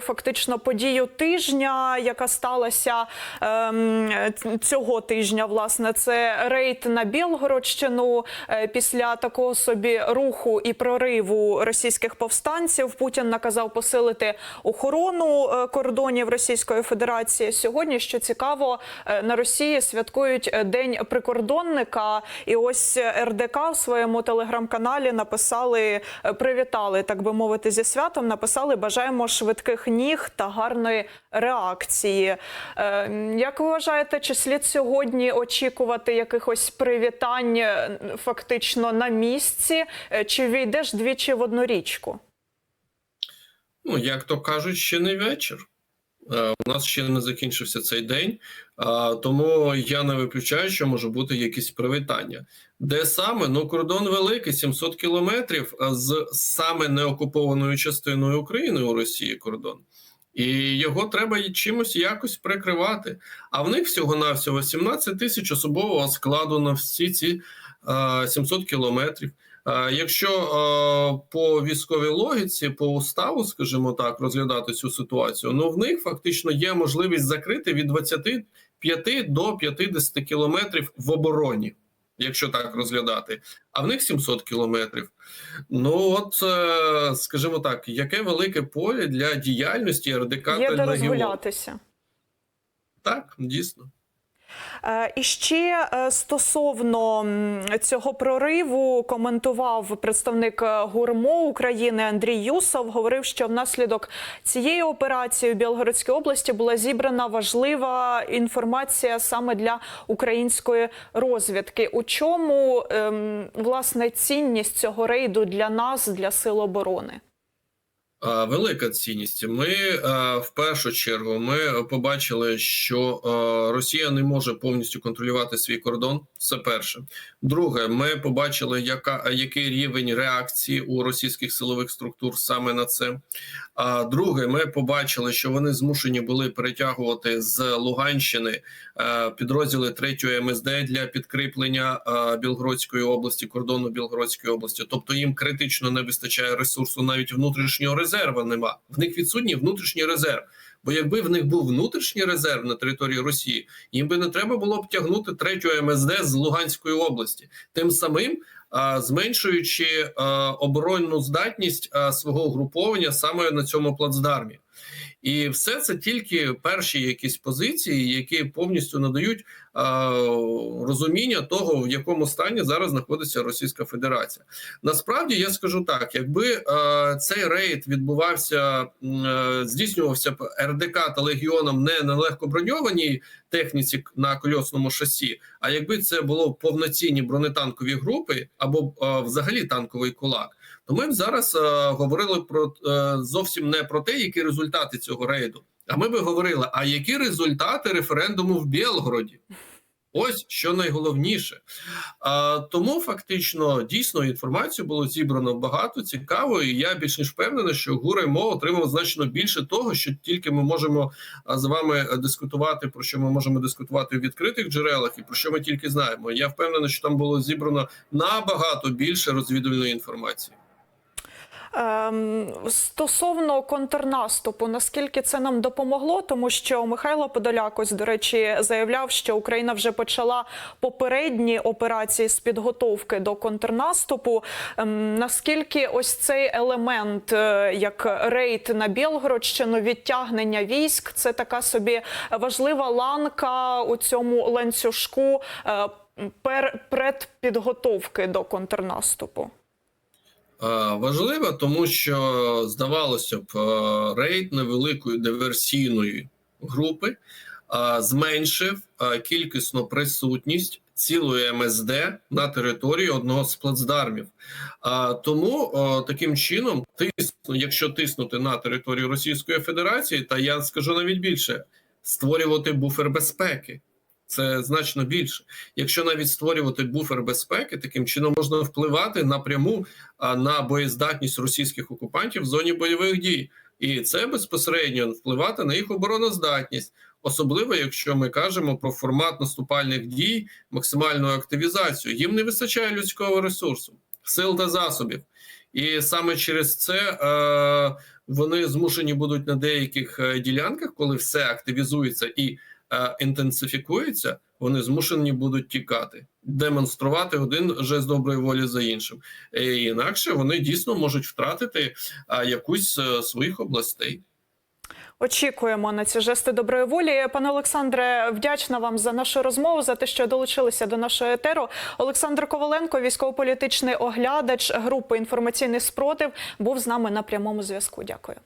Фактично подію тижня, яка сталася ем, цього тижня, власне, це рейд на Білгородщину. Е, Після такого собі руху і прориву російських повстанців Путін наказав посилити охорону е, кордонів Російської Федерації. Сьогодні, що цікаво, е, на Росії святкують е, День прикордонника, і ось е, РДК в своєму телеграм-каналі написали, е, привітали, так би мовити, зі святом. Написали бажаємо швидких ніг та гарної реакції. Е, Як ви вважаєте, чи слід сьогодні очікувати якихось привітань е, фактично на місці? Е, Чи війдеш двічі в одну річку? Ну, як то кажуть, ще не вечір. Е, У нас ще не закінчився цей день, тому я не виключаю, що може бути якісь привітання. Де саме? Ну, кордон великий, 700 кілометрів з саме неокупованою частиною України у Росії кордон. І його треба чимось якось прикривати. А в них всього-навсього 17 тисяч особового складу на всі ці а, 700 кілометрів. А, Якщо е, по військовій логіці, по уставу, скажімо так, розглядати цю ситуацію, ну в них фактично є можливість закрити від 25 до 50 кілометрів в обороні, якщо так розглядати. А в них 700 кілометрів. Ну от, е, скажімо так, яке велике поле для діяльності РДК Є та де Легіону. розгулятися. Так, дійсно. Е, І ще е, стосовно цього прориву коментував представник е, ГУРМО України Андрій Юсов. Говорив, що внаслідок цієї операції у Білгородській області була зібрана важлива інформація саме для української розвідки. У чому ем, власне цінність цього рейду для нас, для сил оборони? А, Велика цінність. Ми в першу чергу ми побачили, що Росія не може повністю контролювати свій кордон. Це перше. Друге, ми побачили, яка який рівень реакції у російських силових структур саме на це. А друге, ми побачили, що вони змушені були перетягувати з Луганщини е, підрозділи 3 МСД для підкріплення е, Білгородської області, кордону Білгородської області. Тобто їм критично не вистачає ресурсу, навіть внутрішнього резерву нема. В них відсутній внутрішній резерв. Бо якби в них був внутрішній резерв на території Росії, їм би не треба було б тягнути третю МСД з Луганської області, тим самим а, зменшуючи а, оборонну здатність а, свого угруповання саме на цьому плацдармі. І все це тільки перші якісь позиції, які повністю надають а, розуміння того, в якому стані зараз знаходиться Російська Федерація. Насправді я скажу так: якби е, цей рейд відбувався, м, е, здійснювався РДК та легіоном не на легкоброньованій техніці на кольосному шасі, а якби це було повноцінні бронетанкові групи або е, взагалі танковий кулак. То ми б зараз е, говорили про е, зовсім не про те, які результати цього рейду. А ми би говорили, а які результати референдуму в Білгороді? Ось що найголовніше. А, тому фактично дійсно інформацію було зібрано багато цікаво, і я більш ніж впевнений, що ГУРМО отримав значно більше того, що тільки ми можемо з вами е, дискутувати, про що ми можемо дискутувати в відкритих джерелах, і про що ми тільки знаємо. Я впевнений, що там було зібрано набагато більше розвідувальної інформації. Ем, стосовно контрнаступу, наскільки це нам допомогло, тому що Михайло Подоляк, ось, до речі, заявляв, що Україна вже почала попередні операції з підготовки до контрнаступу. Ем, наскільки ось цей елемент, е, як рейд на Білгородщину, відтягнення військ, це така собі важлива ланка у цьому ланцюжку е, пер- предпідготовки до контрнаступу? Е, Важливо, тому що здавалося б, е, рейд невеликої диверсійної групи е, зменшив кількісну присутність цілої МСД на території одного з плацдармів. Е, Тому таким чином, тисну, якщо тиснути на територію Російської Федерації, та я скажу навіть більше, створювати буфер безпеки. Це значно більше. Якщо навіть створювати буфер безпеки, таким чином можна впливати напряму на боєздатність російських окупантів в зоні бойових дій, і це безпосередньо впливати на їх обороноздатність, особливо якщо ми кажемо про формат наступальних дій, максимальну активізацію. Їм не вистачає людського ресурсу, сил та засобів. І саме через це е, вони змушені будуть на деяких е, ділянках, коли все активізується і інтенсифікується, вони змушені будуть тікати, демонструвати один жест доброї волі за іншим. Е, інакше вони дійсно можуть втратити е, якусь з своїх областей. Очікуємо на ці жести доброї волі. Пане Олександре, вдячна вам за нашу розмову, за те, що долучилися до нашого етеру. Олександр Коваленко, військово-політичний оглядач групи інформаційний спротив, був з нами на прямому зв'язку. Дякую.